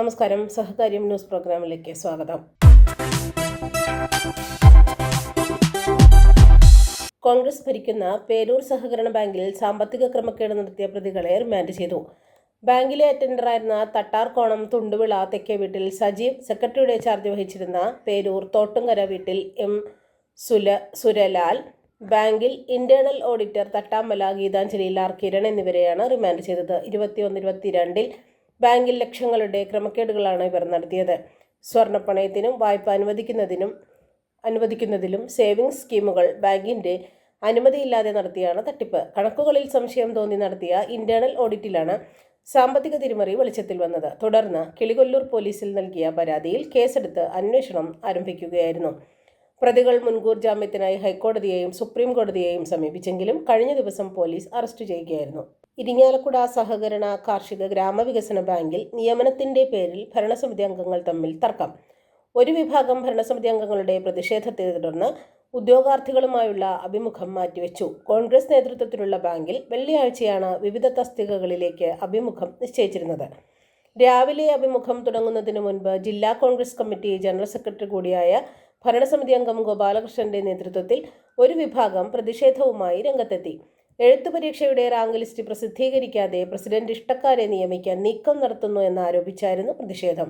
നമസ്കാരം. സഹകാര്യം ന്യൂസ് പ്രോഗ്രാമിലേക്ക് സ്വാഗതം. കോൺഗ്രസ് ഭരിക്കുന്ന പേരൂർ സഹകരണ ബാങ്കിൽ സാമ്പത്തിക ക്രമക്കേട് നടത്തിയ പ്രതികളെ റിമാൻഡ് ചെയ്തു. ബാങ്കിലെ അറ്റൻഡറായിരുന്ന തട്ടാർകോണം തുണ്ടുവിള തെക്കേ വീട്ടിൽ സജീവ് സെക്രട്ടറിയുടെ ചാർജ് വഹിച്ചിരുന്ന പേരൂർ തോട്ടുങ്കര വീട്ടിൽ എം. സുല സുരലാൽ ബാങ്കിൽ ഇന്റേണൽ ഓഡിറ്റർ തട്ടാമല ഗീതാഞ്ജലി ലാർ കിരൺ എന്നിവരെയാണ് റിമാൻഡ് ചെയ്തത്. ഇരുപത്തിയൊന്ന് ഇരുപത്തിരണ്ടിൽ ബാങ്കിൽ ലക്ഷങ്ങളുടെ ക്രമക്കേടുകളാണ് ഇവർ നടത്തിയത്. സ്വർണപ്പണയത്തിനും വായ്പ അനുവദിക്കുന്നതിനും അനുവദിക്കുന്നതിലും സേവിങ്സ് സ്കീമുകൾ ബാങ്കിന്റെ അനുമതിയില്ലാതെ നടത്തിയാണ് തട്ടിപ്പ്. കണക്കുകളിൽ സംശയം തോന്നി നടത്തിയ ഇന്റേണൽ ഓഡിറ്റിലാണ് സാമ്പത്തിക തിരിമറി വെളിച്ചത്തിൽ വന്നത്. തുടർന്ന് കിളികൊല്ലൂർ പോലീസിൽ നൽകിയ പരാതിയിൽ കേസെടുത്ത് അന്വേഷണം ആരംഭിക്കുകയായിരുന്നു. പ്രതികൾ മുൻകൂർ ജാമ്യത്തിനായി ഹൈക്കോടതിയെയും സുപ്രീം കോടതിയെയും സമീപിച്ചെങ്കിലും കഴിഞ്ഞ ദിവസം പോലീസ് അറസ്റ്റ് ചെയ്യുകയായിരുന്നു. ഇരിങ്ങാലക്കുട സഹകരണ കാർഷിക ഗ്രാമവികസന ബാങ്കിൽ നിയമനത്തിന്റെ പേരിൽ ഭരണസമിതി അംഗങ്ങൾ തമ്മിൽ തർക്കം. ഒരു വിഭാഗം ഭരണസമിതി അംഗങ്ങളുടെ പ്രതിഷേധത്തെ തുടർന്ന് ഉദ്യോഗാർത്ഥികളുമായുള്ള അഭിമുഖം മാറ്റിവെച്ചു. കോൺഗ്രസ് നേതൃത്വത്തിലുള്ള ബാങ്കിൽ വെള്ളിയാഴ്ചയാണ് വിവിധ തസ്തികകളിലേക്ക് അഭിമുഖം നിശ്ചയിച്ചിരുന്നത്. രാവിലെ അഭിമുഖം തുടങ്ങുന്നതിന് മുൻപ് ജില്ലാ കോൺഗ്രസ് കമ്മിറ്റി ജനറൽ സെക്രട്ടറി കൂടിയായ ഭരണസമിതി അംഗം ഗോപാലകൃഷ്ണന്റെ നേതൃത്വത്തിൽ ഒരു വിഭാഗം പ്രതിഷേധവുമായി രംഗത്തെത്തി. എഴുത്തു പരീക്ഷയുടെ റാങ്ക് ലിസ്റ്റ് പ്രസിദ്ധീകരിക്കാതെ പ്രസിഡന്റ് ഇഷ്ടക്കാരെ നിയമിക്കാൻ നീക്കം നടത്തുന്നു എന്നാരോപിച്ചായിരുന്നു പ്രതിഷേധം.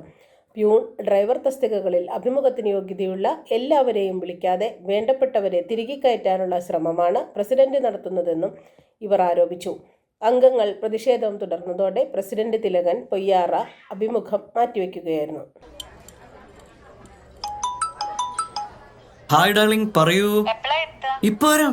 പ്യൂൺ ഡ്രൈവർ തസ്തികകളിൽ അഭിമുഖത്തിന് യോഗ്യതയുള്ള എല്ലാവരെയും വിളിക്കാതെ വേണ്ടപ്പെട്ടവരെ തിരികെ കയറ്റാനുള്ള ശ്രമമാണ് പ്രസിഡന്റ് നടത്തുന്നതെന്നും ഇവർ ആരോപിച്ചു. അംഗങ്ങൾ പ്രതിഷേധം തുടർന്നതോടെ പ്രസിഡന്റ് തിലകൻ പൊയ്യാറ അഭിമുഖം മാറ്റിവെക്കുകയായിരുന്നു. ഹായ് ഡാർലിംഗ് പറയൂ. ഇപ്പൊ വരാം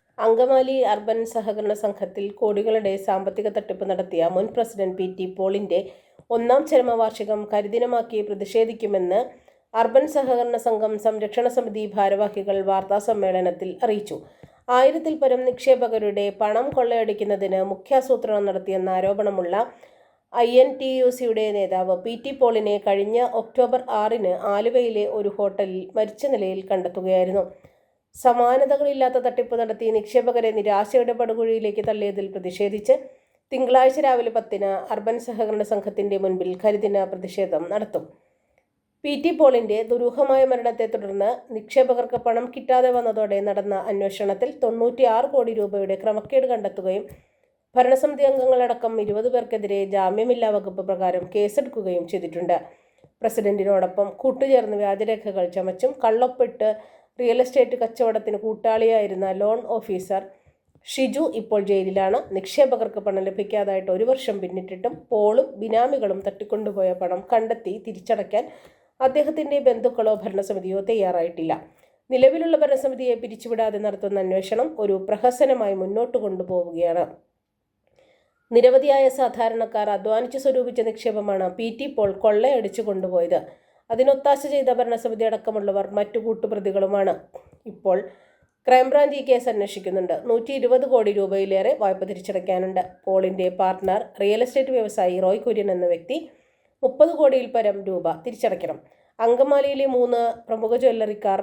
Angamaly urban സഹകരണ സംഘത്തിൽ കോടികളുടെ സാമ്പത്തിക തട്ടിപ്പ് നടത്തിയ മുൻ പ്രസിഡന്റ് പി ടി പോളിന്റെ ഒന്നാം ചരമവാർഷികം കരിദിനമാക്കി പ്രതിഷേധിക്കുമെന്ന് അർബൻ സഹകരണ സംഘം സംരക്ഷണ സമിതി ഭാരവാഹികൾ വാർത്താ സമ്മേളനത്തിൽ അറിയിച്ചു. ആയിരത്തിൽ പരം നിക്ഷേപകരുടെ പണം കൊള്ളയടിക്കുന്നതിന് മുഖ്യാസൂത്രണം നടത്തിയെന്ന ആരോപണമുള്ള ഐ എൻ ടി യു സിയുടെ നേതാവ് പി ടി പോളിനെ കഴിഞ്ഞ ഒക്ടോബർ ആറിന് ആലുവയിലെ ഒരു ഹോട്ടലിൽ മരിച്ച നിലയിൽ കണ്ടെത്തുകയായിരുന്നു. സമാനതകളില്ലാത്ത തട്ടിപ്പ് നടത്തി നിക്ഷേപകരെ നിരാശയുടെ പടുകുഴിയിലേക്ക് തള്ളിയതിൽ പ്രതിഷേധിച്ച് തിങ്കളാഴ്ച രാവിലെ പത്തിന് അർബൻ സഹകരണ സംഘത്തിന്റെ മുൻപിൽ കരിദിന പ്രതിഷേധം നടത്തും. പി ടി പോളിന്റെ ദുരൂഹമായ മരണത്തെ തുടർന്ന് നിക്ഷേപകർക്ക് പണം കിട്ടാതെ വന്നതോടെ നടന്ന അന്വേഷണത്തിൽ തൊണ്ണൂറ്റിയാറ് കോടി രൂപയുടെ ക്രമക്കേട് കണ്ടെത്തുകയും ഭരണസമിതി അംഗങ്ങളടക്കം ഇരുപത് പേർക്കെതിരെ ജാമ്യമില്ലാ വകുപ്പ് പ്രകാരം കേസെടുക്കുകയും ചെയ്തിട്ടുണ്ട്. പ്രസിഡന്റിനോടൊപ്പം കൂട്ടുചേർന്ന് വ്യാജരേഖകൾ ചമച്ചും കള്ളൊപ്പിട്ട് റിയൽ എസ്റ്റേറ്റ് കച്ചവടത്തിന് കൂട്ടാളിയായിരുന്ന ലോൺ ഓഫീസർ ഷിജു ഇപ്പോൾ ജയിലിലാണ്. നിക്ഷേപകർക്ക് പണം ലഭിക്കാതായിട്ട് ഒരു വർഷം പിന്നിട്ടിട്ടും പോളും ബിനാമികളും തട്ടിക്കൊണ്ടുപോയ പണം കണ്ടെത്തി തിരിച്ചടയ്ക്കാൻ അദ്ദേഹത്തിന്റെ ബന്ധുക്കളോ ഭരണസമിതിയോ തയ്യാറായിട്ടില്ല. നിലവിലുള്ള ഭരണസമിതിയെ പിരിച്ചുവിടാതെ നടത്തുന്ന അന്വേഷണം ഒരു പ്രഹസനമായി മുന്നോട്ട് കൊണ്ടുപോവുകയാണ്. നിരവധിയായ സാധാരണക്കാർ അധ്വാനിച്ച് സ്വരൂപിച്ച നിക്ഷേപമാണ് പി ടി പോൾ കൊള്ളയടിച്ചു കൊണ്ടുപോയത്. അതിനൊത്താശ ചെയ്ത ഭരണസമിതി അടക്കമുള്ളവർ മറ്റു കൂട്ടുപ്രതികളുമാണ്. ഇപ്പോൾ ക്രൈംബ്രാഞ്ച് ഈ കേസ് അന്വേഷിക്കുന്നുണ്ട്. നൂറ്റി ഇരുപത് കോടി രൂപയിലേറെ വായ്പ തിരിച്ചടയ്ക്കാനുണ്ട്. പോളിന്റെ പാർട്ട്ണർ റിയൽ എസ്റ്റേറ്റ് വ്യവസായി റോയ് കുര്യൻ എന്ന വ്യക്തി മുപ്പത് കോടിയിൽ പരം രൂപ തിരിച്ചടയ്ക്കണം. അങ്കമാലിയിലെ മൂന്ന് പ്രമുഖ ജ്വല്ലറിക്കാർ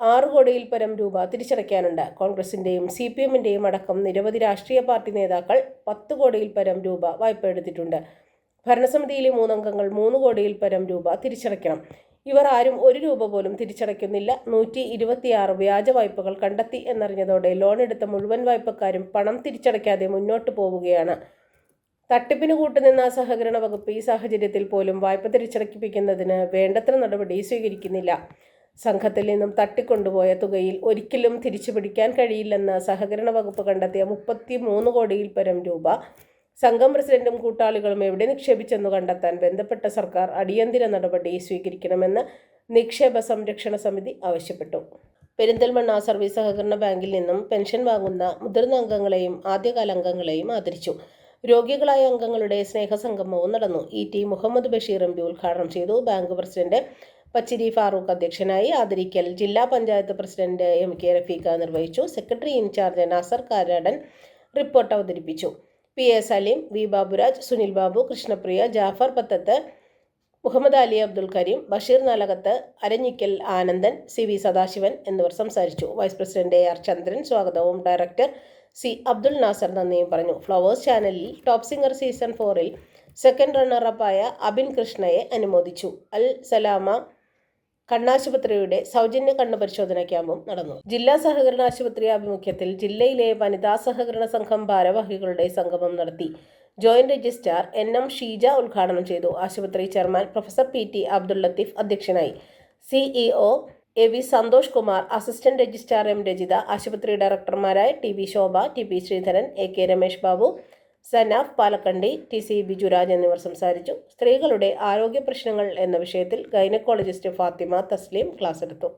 ആറ് കോടിയിൽ പരം രൂപ തിരിച്ചടയ്ക്കാനുണ്ട്. കോൺഗ്രസിന്റെയും സി പി എമ്മിന്റെയും അടക്കം നിരവധി രാഷ്ട്രീയ പാർട്ടി നേതാക്കൾ പത്ത് കോടിയിൽ പരം രൂപ വായ്പ എടുത്തിട്ടുണ്ട്. ഭരണസമിതിയിലെ മൂന്നംഗങ്ങൾ മൂന്ന് കോടിയിൽ പരം രൂപ തിരിച്ചടയ്ക്കണം. ഇവർ ആരും ഒരു രൂപ പോലും തിരിച്ചടയ്ക്കുന്നില്ല. നൂറ്റി ഇരുപത്തിയാറ് വ്യാജ വായ്പകൾ കണ്ടെത്തി എന്നറിഞ്ഞതോടെ ലോൺ എടുത്ത മുഴുവൻ വായ്പക്കാരും പണം തിരിച്ചടയ്ക്കാതെ മുന്നോട്ട് പോവുകയാണ്. തട്ടിപ്പിന് കൂട്ടുനിന്ന സഹകരണ വകുപ്പ് ഈ സാഹചര്യത്തിൽ പോലും വായ്പ തിരിച്ചടക്കിപ്പിക്കുന്നതിന് വേണ്ടത്ര നടപടി സ്വീകരിക്കുന്നില്ല. സംഘത്തിൽ നിന്നും തട്ടിക്കൊണ്ടുപോയ തുകയിൽ ഒരിക്കലും തിരിച്ചു പിടിക്കാൻ കഴിയില്ലെന്ന് സഹകരണ വകുപ്പ് കണ്ടെത്തിയ മുപ്പത്തി മൂന്ന് കോടിയിൽ പരം രൂപ സംഘം പ്രസിഡന്റും കൂട്ടാളികളും എവിടെ നിക്ഷേപിച്ചെന്ന് കണ്ടെത്താൻ ബന്ധപ്പെട്ട സർക്കാർ അടിയന്തര നടപടി സ്വീകരിക്കണമെന്ന് നിക്ഷേപ സംരക്ഷണ സമിതി ആവശ്യപ്പെട്ടു. പെരിന്തൽമണ്ണ സർവീസ് സഹകരണ ബാങ്കിൽ നിന്നും പെൻഷൻ വാങ്ങുന്ന മുതിർന്ന അംഗങ്ങളെയും ആദ്യകാല അംഗങ്ങളെയും ആദരിച്ചു. രോഗികളായ അംഗങ്ങളുടെ സ്നേഹസംഗമവും നടന്നു. E T Muhammad Basheer M P ഉദ്ഘാടനം ചെയ്തു. ബാങ്ക് പ്രസിഡന്റ് പച്ചിരി ഫാറൂഖ് അധ്യക്ഷനായി ആദരിക്കൽ ജില്ലാ panchayat president M K Rafeeqa നിർവഹിച്ചു. Secretary incharge Nasar Karadan report അവതരിപ്പിച്ചു. P A Saleem V Baburaj Sunil Babu Krishnapriya Jafar Pathath Muhammad Ali Abdul Kareem Basheer Nalakath Aranhikkal Anandan C V Sadasivan എന്നിവർ സംസാരിച്ചു. Vice president A R Chandran സ്വാഗതവും. Director C Abdul Nasar നന്ദിയും പറഞ്ഞു. Flowers ചാനലിൽ top singer season ഫോറിൽ second റണ്ണറപ്പായ അബിൻ കൃഷ്ണയെ അനുമോദിച്ചു. അൽ സലാമ കണ്ണാശുപത്രിയുടെ സൗജന്യ കണ്ണു പരിശോധന ക്യാമ്പും നടന്നു. ജില്ലാ സഹകരണ ആശുപത്രി ആഭിമുഖ്യത്തിൽ ജില്ലയിലെ വനിതാ സഹകരണ സംഘം ഭാരവാഹികളുടെ സംഗമം നടത്തി. Joint registrar N M Sheeja ഉദ്ഘാടനം ചെയ്തു. ആശുപത്രി chairman professor P T Abdul Latheef അധ്യക്ഷനായി. CEO A V Santhosh Kumar assistant registrar M Rajitha ആശുപത്രി ഡയറക്ടർമാരായ T V Shobha T P Sreedharan A K Ramesh Babu Sanaf Palakandi T C Bijuraj എന്നിവർ സംസാരിച്ചു. സ്ത്രീകളുടെ ആരോഗ്യ പ്രശ്നങ്ങൾ എന്ന വിഷയത്തിൽ ഗൈനക്കോളജിസ്റ്റ് ഫാത്തിമ തസ്ലീം ക്ലാസ് എടുത്തു.